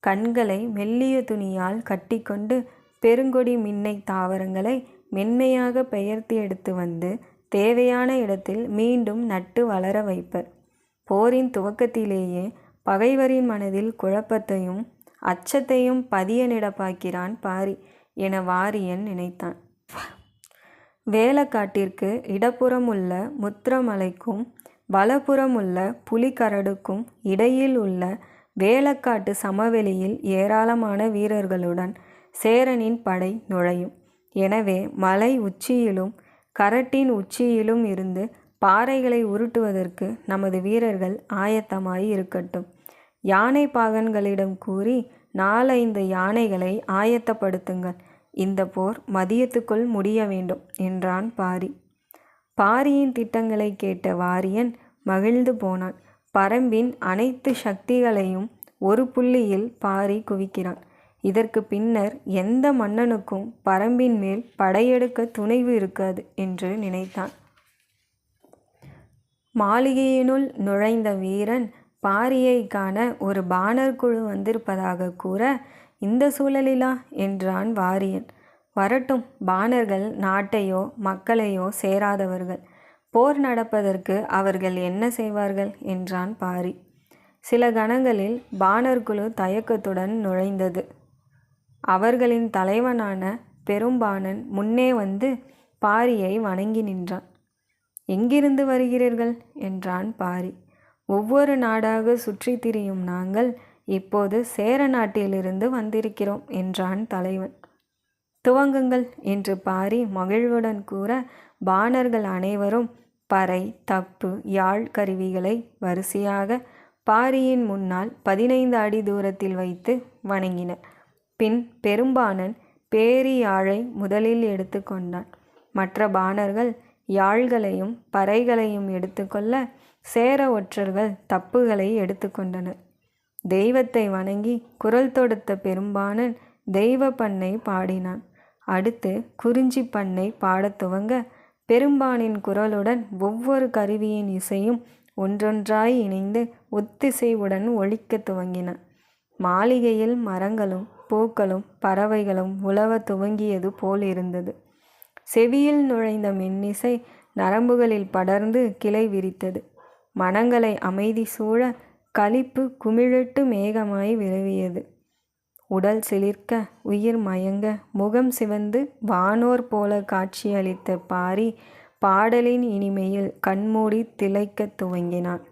கண்களை மெல்லிய துணியால் கட்டிக்கொண்டு பெருங்கொடி மின்னை தாவரங்களை மென்மையாக பெயர்த்து எடுத்து வந்து தேவையான இடத்தில் மீண்டும் நட்டு வளர வைப்பர். போரின் துவக்கத்திலேயே பகைவரின் மனதில் குழப்பத்தையும் அச்சத்தையும் பதிய நிடப்பாக்கிறான் பாரி என வாரியன் நினைத்தான். வேலக்காட்டிற்கு இடப்புறமுள்ள முத்திரமலைக்கும் வலப்புறமுள்ள புலிகரடுக்கும் இடையில் உள்ள வேலக்காட்டு சமவெளியில் ஏராளமான வீரர்களுடன் சேரனின் படை நுழையும். எனவே மலை உச்சியிலும் கரட்டின் உச்சியிலும் இருந்து பாறைகளை உருட்டுவதற்கு நமது வீரர்கள் ஆயத்தமாய் இருக்கட்டும். யானை பாகன்களிடம் கூறி நாலைந்து யானைகளை ஆயத்தப்படுத்துங்கள். இந்த போர் மதியத்துக்குள் முடிய வேண்டும் என்றான் பாரி. பாரியின் திட்டங்களை கேட்ட வாரியன் மகிழ்ந்து போனான். பரம்பின் அனைத்து சக்திகளையும் ஒரு புள்ளியில் பாரி குவிக்கிறான். இதற்கு பின்னர் எந்த மன்னனுக்கும் பரம்பின் மேல் படையெடுக்க துணைவு இருக்காது என்று நினைத்தான். மாளிகையினுள் நுழைந்த வீரன் பாரியை காண ஒரு பாணர் குழு வந்திருப்பதாக கூற இந்த சூழலிலா? என்றான் வாரியன். வரட்டும் பாணர்கள் நாட்டையோ மக்களையோ சேராதவர்கள். போர் நடப்பதற்கு அவர்கள் என்ன செய்வார்கள்? என்றான் பாரி. சில கணங்களில் பாணர் குழு தயக்கத்துடன் நுழைந்தது. அவர்களின் தலைவனான பெரும்பாணன் முன்னே வந்து பாரியை வணங்கி நின்றான். எங்கிருந்து வருகிறீர்கள்? என்றான் பாரி. ஒவ்வொரு நாடாக சுற்றி திரியும் நாங்கள் இப்போது சேர நாட்டிலிருந்து வந்திருக்கிறோம் என்றான் தலைவன். துவங்குங்கள் என்று பாரி மகிழ்வுடன் கூற பாணர்கள் அனைவரும் பறை தப்பு யாழ் கருவிகளை வரிசையாக பாரியின் முன்னால் பதினைந்து அடி தூரத்தில் வைத்து வணங்கினர் பின் பெரும்பாணன் பேரி யாழை முதலில் எடுத்துக்கொண்டான் மற்ற பாணர்கள் யாழ்களையும் பறைகளையும் எடுத்துக்கொள்ள சேர ஒற்றர்கள் தப்புகளை எடுத்துக்கொண்டனர் தெய்வத்தை வணங்கி குரல் தொடுத்த பெரும்பாணன் தெய்வ பண்ணை பாடினான். அடுத்து குறிஞ்சி பண்ணை பாடத் துவங்க பெரும்பானின் குரலுடன் ஒவ்வொரு கருவியின் இசையும் ஒன்றொன்றாய் இணைந்து ஒத்திசைவுடன் ஒழிக்கத் துவங்கின. மாளிகையில் மரங்களும் பூக்களும் பறவைகளும் உலவ துவங்கியது போல் இருந்தது. செவியில் நுழைந்த மென்னிசை நரம்புகளில் படர்ந்து கிளை விரித்தது. மனங்களை அமைதி சூழ களிப்பு குமிழிட்டு மேகமாய் விரவியது. உடல் சிலிர்க்க உயிர் மயங்க முகம் சிவந்து வானோர் போல காட்சியளித்த பாரி பாடலின் இனிமையில் கண்மூடி திளைக்கத் துவங்கினான்.